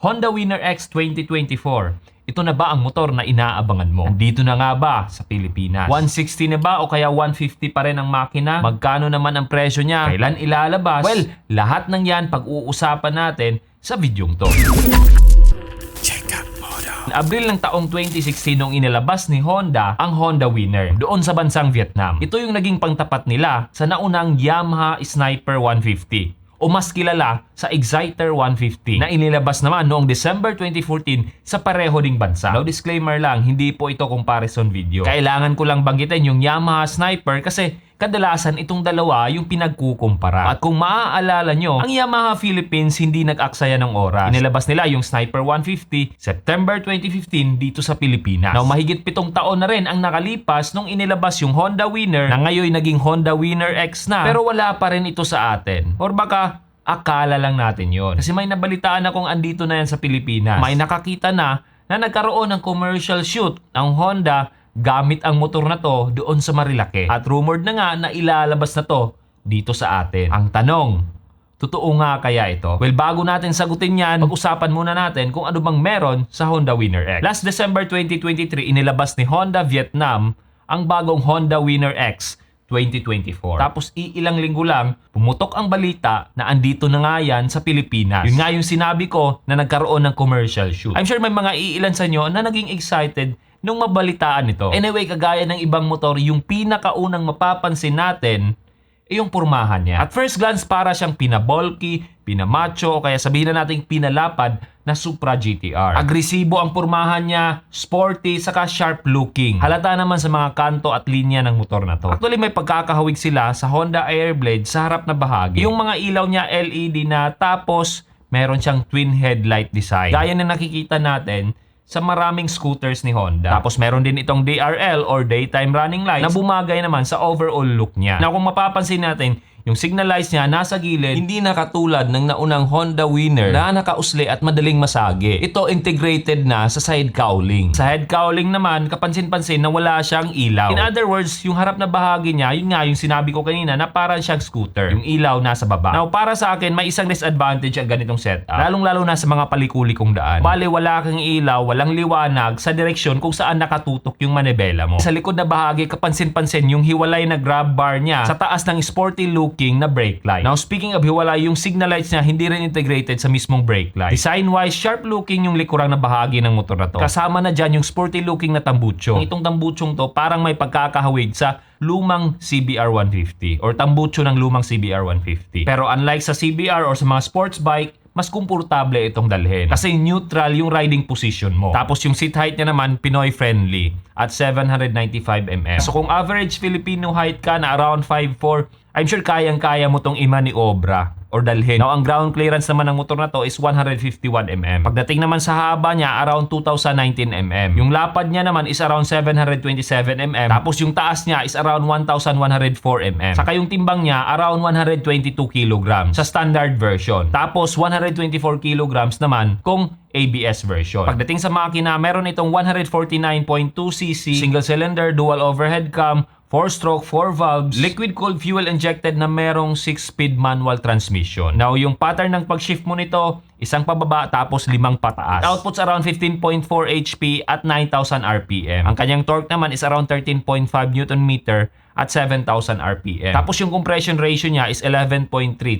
Honda Winner X 2024. Ito na ba ang motor na inaabangan mo? Nandito na nga ba sa Pilipinas? 160 na ba o kaya 150 pa rin ang makina? Magkano naman ang presyo niya? Kailan ilalabas? Well, lahat ng yan pag-uusapan natin sa videong to. Abril ng taong 2016 nung inilabas ni Honda ang Honda Winner doon sa bansang Vietnam. Ito yung naging pangtapat nila sa naunang Yamaha Sniper 150 o mas kilala sa Exciter 150 na inilabas naman noong December 2014 sa pareho ding bansa. Now disclaimer lang, hindi po ito comparison video. Kailangan ko lang banggitin yung Yamaha Sniper kasi kadalasan itong dalawa yung pinagkukumpara. At kung maaalala nyo, ang Yamaha Philippines hindi nag-aksaya ng oras. Inilabas nila yung Sniper 150 September 2015 dito sa Pilipinas. Now mahigit pitong taon na rin ang nakalipas nung inilabas yung Honda Winner na ngayon naging Honda Winner X na pero wala pa rin ito sa atin. Or baka akala lang natin yon. Kasi may nabalitaan akong andito na yan sa Pilipinas. May nakakita na na nagkaroon ng commercial shoot ang Honda gamit ang motor na to doon sa Marilake. At rumored na nga na ilalabas na to dito sa atin. Ang tanong, Totoo nga kaya ito? Well, bago natin sagutin yan, pag-usapan muna natin kung ano bang meron sa Honda Winner X. Last December 2023, inilabas ni Honda Vietnam ang bagong Honda Winner X 2024. Tapos iilang linggo lang, pumutok ang balita na andito na nga yan sa Pilipinas. Yun nga yung sinabi ko na nagkaroon ng commercial shoot. I'm sure may mga iilan sa inyo na naging excited nung mabalitaan ito. Anyway, kagaya ng ibang motor, yung pinakaunang mapapansin natin ay yung pormahan niya. At first glance, para siyang pinabulky, pinamacho, o kaya sabihin na natin pinalapad na Supra GTR. Agresibo ang pormahan niya, sporty, saka sharp looking. Halata naman sa mga kanto at linya ng motor na to. Actually, may pagkakahawig sila sa Honda Airblade sa harap na bahagi. Yung mga ilaw niya LED na tapos meron siyang twin headlight design. Gaya na nakikita natin sa maraming scooters ni Honda. Tapos meron din itong DRL or daytime running lights na bumagay naman sa overall look niya. Na kung mapapansin natin, yung signal lights niya nasa gilid, hindi na katulad ng naunang Honda Winner na nakausli at madaling masagi. Ito integrated na sa side cowling. Sa head cowling naman, kapansin-pansin na wala siyang ilaw. In other words, yung harap na bahagi niya, yun nga yung sinabi ko kanina na parang siyang scooter. Yung ilaw nasa baba. Now, para sa akin, may isang disadvantage ang ganitong setup. Lalong-lalo na sa mga palikulikong daan. Bale, wala kang ilaw, walang liwanag sa direksyon kung saan nakatutok yung manibela mo. Sa likod na bahagi, kapansin-pansin yung hiwalay na grab bar niya sa taas ng sporty looking na brake light. Now, speaking of hiwalay, yung signal lights niya hindi rin integrated sa mismong brake light. Design-wise, sharp looking yung likurang na bahagi ng motor na to. Kasama na dyan yung sporty looking na tambucho. Itong tambuchong to, parang may pagkakahawig sa lumang CBR 150 or tambucho ng lumang CBR 150. Pero unlike sa CBR or sa mga sports bike, mas komportable itong dalhin. Kasi neutral yung riding position mo. Tapos yung seat height niya naman, Pinoy friendly at 795mm. So kung average Filipino height ka na around 5'4", I'm sure kayang-kaya mo tong ima ni Obra or dalhin. Now, ang ground clearance naman ng motor na to is 151mm. Pagdating naman sa haba niya, around 2019mm. Yung lapad niya naman is around 727mm. Tapos yung taas niya is around 1104mm. Saka yung timbang niya, around 122 kg sa standard version. Tapos 124 kg naman kung ABS version. Pagdating sa makina, meron itong 149.2cc single cylinder dual overhead cam 4-stroke, 4 valves, liquid cooled fuel injected na merong 6-speed manual transmission. Now, yung pattern ng pag-shift mo nito, isang pababa tapos limang pataas. Outputs around 15.4 HP at 9,000 RPM. Ang kanyang torque naman is around 13.5 Nm at 7,000 RPM. Tapos yung compression ratio niya is 11.3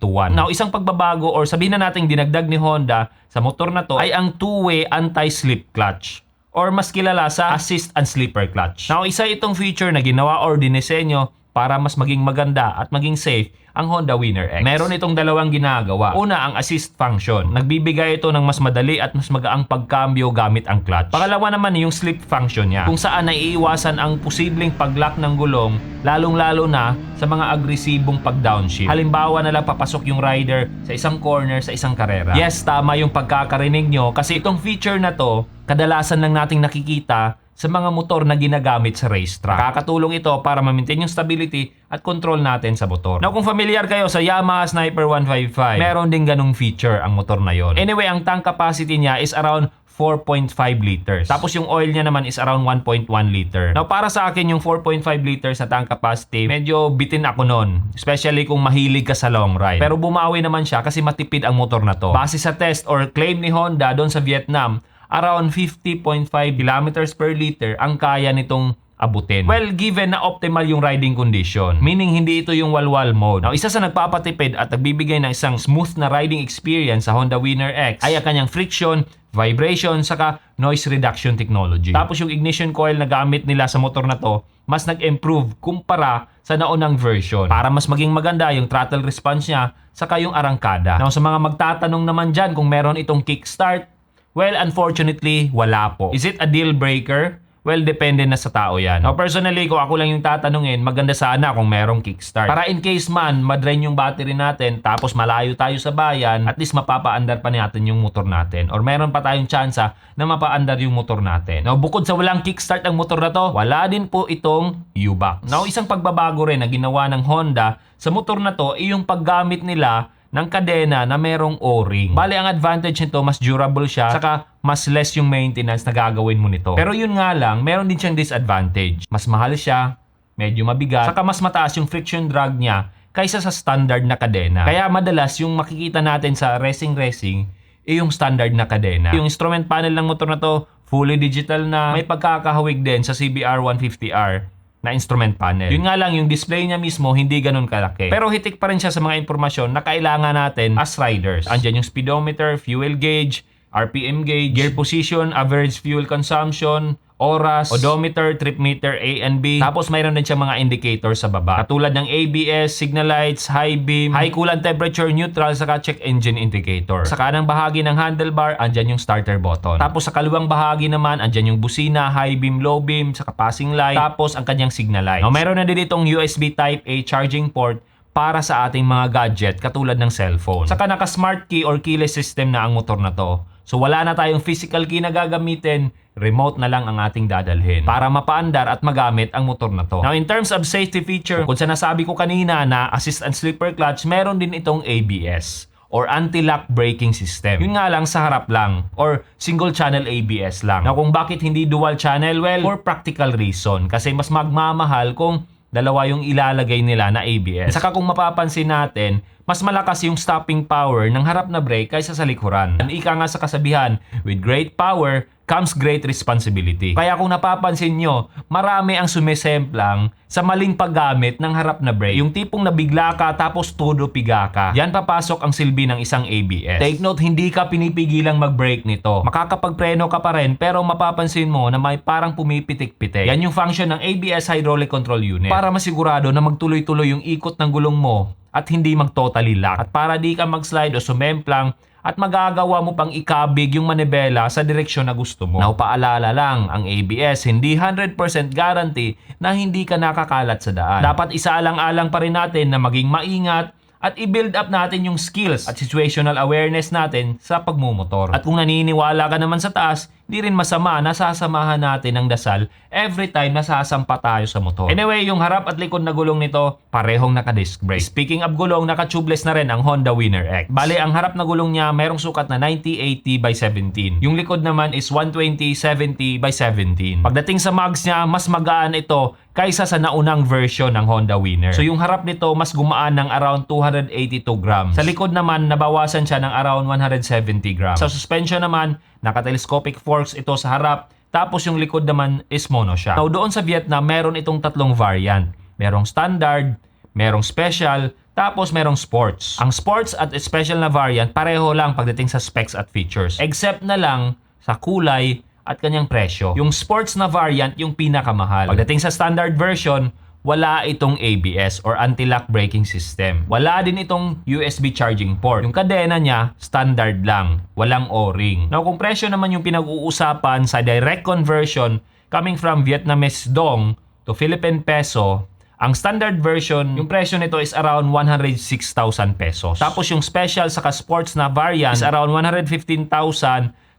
to 1. Now, isang pagbabago or sabihin na natin dinagdag ni Honda sa motor na to ay ang two-way anti-slip clutch or mas kilala sa assist and slipper clutch. Now, isa itong feature na ginawa or dinisenyo para mas maging maganda at maging safe ang Honda Winner X. Meron itong dalawang ginagawa. Una, ang assist function. Nagbibigay ito ng mas madali at mas magaang pagkambyo gamit ang clutch. Pangalawa naman yung slip function niya. Kung saan naiiwasan ang posibleng pag-lock ng gulong, lalong-lalo na sa mga agresibong pag-downshift. Halimbawa na lang papasok yung rider sa isang corner sa isang karera. Yes, tama yung pagkakarinig nyo kasi itong feature na to, kadalasan lang nating nakikita sa mga motor na ginagamit sa racetrack. Kakatulong ito para ma-maintain yung stability at control natin sa motor. Now kung familiar kayo sa Yamaha Sniper 155, meron din ganung feature ang motor na yon. Anyway, ang tank capacity niya is around 4.5 liters. Tapos yung oil niya naman is around 1.1 liter. Now para sa akin yung 4.5 liters na tank capacity, medyo bitin ako nun. Especially kung mahilig ka sa long ride. Pero bumawi naman siya kasi matipid ang motor na to. Base sa test or claim ni Honda doon sa Vietnam, around 50.5 kilometers per liter ang kaya nitong abutin. Well, given na optimal yung riding condition, meaning hindi ito yung walwal mode. Now, isa sa nagpapatipid at nagbibigay ng isang smooth na riding experience sa Honda Winner X ay ang kanyang friction, vibration, saka noise reduction technology. Tapos yung ignition coil na gamit nila sa motor na to, mas nag-improve kumpara sa naunang version para mas maging maganda yung throttle response niya saka yung arangkada. Now sa mga magtatanong naman dyan kung meron itong kickstart, well unfortunately wala po. Is it a deal breaker? Well, depende na sa tao yan. Now, personally, kung ako lang yung tatanungin, maganda sana kung merong kickstart. Para in case man, madrain yung battery natin, tapos malayo tayo sa bayan, at least mapapaandar pa natin yung motor natin. Or meron pa tayong tsansa na mapaandar yung motor natin. Now, bukod sa walang kickstart ang motor na to, wala din po itong U-Box. Now, isang pagbabago rin na ginawa ng Honda sa motor na to, ay yung paggamit nila ng kadena na merong O-ring. Bali, ang advantage nito, mas durable siya, saka mas less yung maintenance na gagawin mo nito. Pero yun nga lang, meron din siyang disadvantage. Mas mahal siya, medyo mabigat, saka mas mataas yung friction drag niya kaysa sa standard na kadena. Kaya madalas yung makikita natin sa racing-racing, eh yung standard na kadena. Yung instrument panel ng motor na to, fully digital na, may pagkakahawig din sa CBR 150R na instrument panel. Yun nga lang, yung display niya mismo hindi ganun kalaki. Pero hitik pa rin siya sa mga impormasyon na kailangan natin as riders. Andyan yung speedometer, fuel gauge, RPM gauge, gear position, average fuel consumption, oras, odometer, trip meter, A and B. Tapos mayroon din siya mga indicators sa baba. Katulad ng ABS, signal lights, high beam, high coolant temperature, neutral, saka check engine indicator. Sa kanang bahagi ng handlebar, andyan yung starter button. Tapos sa kaluwang bahagi naman, andyan yung busina, high beam, low beam, saka passing light. Tapos ang kanyang signal light. Now, mayroon na din itong USB Type A charging port para sa ating mga gadget katulad ng cellphone. Saka naka smart key or keyless system na ang motor na to. So wala na tayong physical key na gagamitin, remote na lang ang ating dadalhin para mapaandar at magamit ang motor na to. Now in terms of safety feature, kung sa nasabi ko kanina na assist and slipper clutch, meron din itong ABS or anti-lock braking system. Yun nga lang sa harap lang or single channel ABS lang. Now kung bakit hindi dual channel, well, for practical reason kasi mas magmamahal kung dalawa yung ilalagay nila na ABS. Saka kung mapapansin natin, mas malakas yung stopping power ng harap na brake kaysa sa likuran. Ika nga sa kasabihan, with great power comes great responsibility. Kaya kung napapansin nyo, marami ang sumisemplang sa maling paggamit ng harap na brake. Yung tipong nabigla ka tapos todo piga ka. Yan papasok ang silbi ng isang ABS. Take note, hindi ka pinipigilang mag-brake nito. Makakapagpreno ka pa rin pero mapapansin mo na may parang pumipitik-pitik. Yan yung function ng ABS Hydraulic Control Unit. Para masigurado na magtuloy-tuloy yung ikot ng gulong mo at hindi mag-totally lock. At para di ka mag-slide o sumemplang at magagawa mo pang ikabig yung manibela sa direksyon na gusto mo. Now, paalala lang, ang ABS hindi 100% guarantee na hindi ka nakakalat sa daan. Dapat isaalang-alang pa rin natin na maging maingat at i-build up natin yung skills at situational awareness natin sa pagmumotor. At kung naniniwala ka naman sa taas, di rin masama na sasamahan natin ng dasal every time na sasampa tayo sa motor. Anyway, yung harap at likod na gulong nito, parehong naka-disc brake. Speaking of gulong, naka-tubeless na rin ang Honda Winner X. Bale, ang harap na gulong niya merong sukat na 90-80 by 17. Yung likod naman is 120-70 by 17. Pagdating sa mags niya, mas magaan ito kaysa sa naunang version ng Honda Winner. So yung harap nito mas gumaan ng around 282 grams. Sa likod naman nabawasan siya ng around 170 grams. Sa suspension naman, naka-telescopic forks ito sa harap. Tapos yung likod naman is monoshock. Now doon sa Vietnam, meron itong tatlong variant. Merong standard, merong special, tapos merong sports. Ang sports at special na variant pareho lang pagdating sa specs at features. Except na lang sa kulay at kanyang presyo. Yung sports na variant yung pinakamahal. Pagdating sa standard version, wala itong ABS or anti-lock braking system. Wala din itong USB charging port. Yung kadena niya, standard lang. Walang O-ring. Now, kung presyo naman yung pinag-uusapan sa direct conversion coming from Vietnamese dong to Philippine peso, ang standard version, yung presyo nito is around 106,000 pesos. Tapos yung special saka sports na variant is around 115,000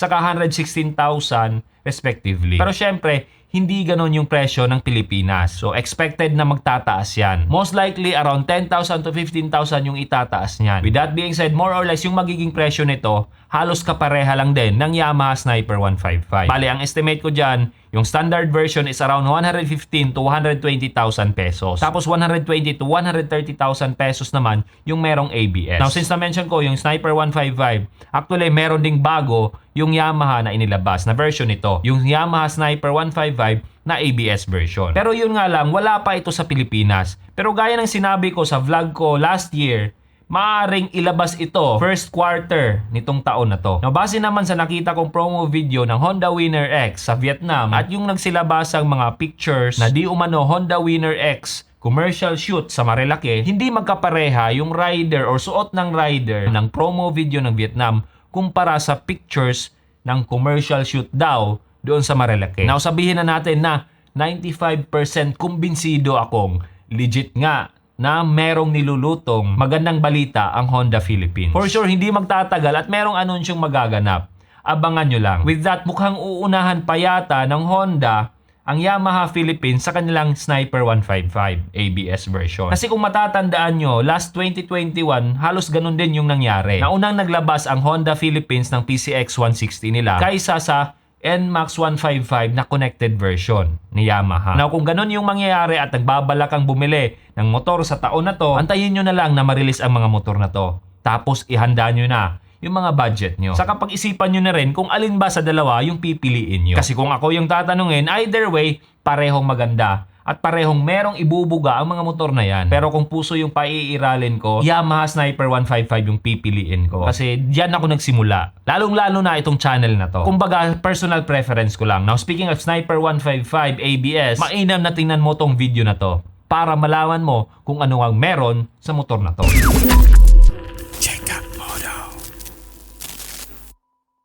saka 116,000 respectively. Pero syempre, hindi ganon yung presyo ng Pilipinas. So expected na magtataas yan. Most likely around 10,000 to 15,000 yung itataas niyan. With that being said, more or less yung magiging presyo nito halos kapareha lang din ng Yamaha Sniper 155. Bali, ang estimate ko dyan, yung standard version is around 115 to 120,000 pesos. Tapos 120 to 130,000 pesos naman yung merong ABS. Now, since na-mention ko yung Sniper 155, actually meron ding bago yung Yamaha na inilabas na version nito. Yung Yamaha Sniper 155 na ABS version. Pero yun nga lang, wala pa ito sa Pilipinas. Pero gaya ng sinabi ko sa vlog ko last year, maaring ilabas ito first quarter nitong taon na to. Now, base naman sa nakita kong promo video ng Honda Winner X sa Vietnam at yung nagsilabasang mga pictures na di umano Honda Winner X commercial shoot sa Marilake, hindi magkapareha yung rider or suot ng rider ng promo video ng Vietnam kumpara sa pictures ng commercial shoot daw doon sa Marilake. Now sabihin na natin na 95% kumbinsido akong legit nga na merong nilulutong magandang balita ang Honda Philippines. For sure, hindi magtatagal at merong anunsyong magaganap. Abangan nyo lang. With that, mukhang uunahan pa yata ng Honda ang Yamaha Philippines sa kanilang Sniper 155 ABS version. Kasi kung matatandaan nyo, last 2021, halos ganun din yung nangyari. Naunang naglabas ang Honda Philippines ng PCX 160 nila kaysa sa NMAX 155 na connected version ni Yamaha. Now kung ganun yung mangyayari at nagbabalak kang bumili ng motor sa taon na to, antayin nyo na lang na marilis ang mga motor na to. Tapos ihanda nyo na yung mga budget nyo. Sa kapag isipan nyo na rin kung alin ba sa dalawa yung pipiliin nyo. Kasi kung ako yung tatanungin, either way, parehong maganda at parehong merong ibubuga ang mga motor na yan. Pero kung puso yung paiiralin ko, Yamaha Sniper 155 yung pipiliin ko. Kasi diyan ako nagsimula. Lalong-lalo na itong channel na to. Kumbaga, personal preference ko lang. Now, speaking of Sniper 155 ABS, mainam na tingnan mo tong video na to para malaman mo kung ano ang meron sa motor na to.